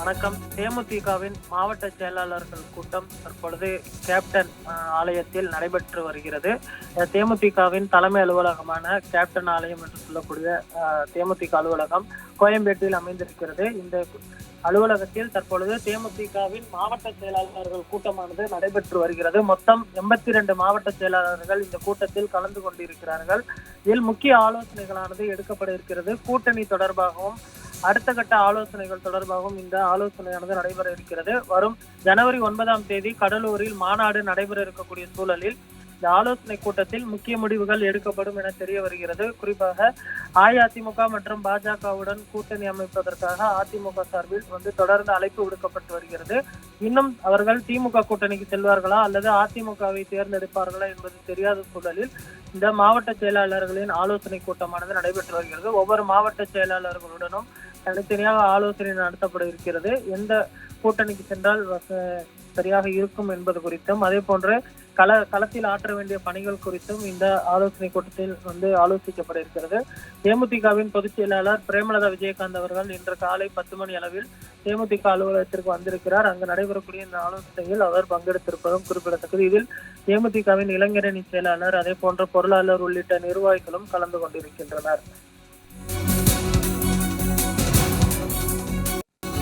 வணக்கம். தேமுதிகவின் மாவட்ட செயலாளர்கள் கூட்டம் தற்பொழுது கேப்டன் ஆலயத்தில் நடைபெற்று வருகிறது. தேமுதிகவின் தலைமை அலுவலகமான கேப்டன் ஆலயம் என்று சொல்லக்கூடிய தேமுதிக அலுவலகம் கோயம்பேட்டில் அமைந்திருக்கிறது. இந்த அலுவலகத்தில் தற்பொழுது தேமுதிகவின் மாவட்ட செயலாளர்கள் கூட்டமானது நடைபெற்று வருகிறது. மொத்தம் எண்பத்தி ரெண்டு மாவட்ட செயலாளர்கள் இந்த கூட்டத்தில் கலந்து கொண்டிருக்கிறார்கள். இதில் முக்கிய ஆலோசனைகளானது எடுக்கப்பட இருக்கிறது. கூட்டணி தொடர்பாகவும் அடுத்த கட்ட ஆலோசனைகள் தொடர்பாகவும் இந்த ஆலோசனையானது நடைபெற இருக்கிறது. வரும் ஜனவரி ஒன்பதாம் தேதி கடலூரில் மாநாடு நடைபெற இருக்கக்கூடிய சூழலில் இந்த ஆலோசனை கூட்டத்தில் முக்கிய முடிவுகள் எடுக்கப்படும் என தெரிய வருகிறது. குறிப்பாக அஇஅதிமுக மற்றும் பாஜகவுடன் கூட்டணி அமைப்பதற்காக அதிமுக சார்பில் வந்து தொடர்ந்து அழைப்பு விடுக்கப்பட்டு வருகிறது. இன்னும் அவர்கள் திமுக கூட்டணிக்கு செல்வார்களா அல்லது அதிமுகவை தேர்ந்தெடுப்பார்களா என்பது தெரியாத சூழலில் இந்த மாவட்ட செயலாளர்களின் ஆலோசனை கூட்டமானது நடைபெற்று வருகிறது. ஒவ்வொரு மாவட்ட செயலாளர்களுடனும் தனித்தனியாக ஆலோசனை நடத்தப்பட இருக்கிறது. எந்த கூட்டணிக்கு சென்றால் சரியாக இருக்கும் என்பது குறித்தும் அதே போன்று கள களத்தில் ஆற்ற வேண்டிய பணிகள் குறித்தும் இந்த ஆலோசனை கூட்டத்தில் வந்து ஆலோசிக்கப்பட இருக்கிறது. தேமுதிகவின் பொதுச் செயலாளர் பிரேமலதா விஜயகாந்த் அவர்கள் இன்று காலை பத்து மணி அளவில் தேமுதிக அலுவலகத்திற்கு வந்திருக்கிறார். அங்கு நடைபெறக்கூடிய இந்த ஆலோசனையில் அவர் பங்கெடுத்திருப்பதும் குறிப்பிடத்தக்கது. இதில் தேமுதிகவின் இளைஞரணி செயலாளர் அதே போன்ற பொருளாளர் உள்ளிட்ட நிர்வாகிகளும் கலந்து கொண்டிருக்கின்றனர்.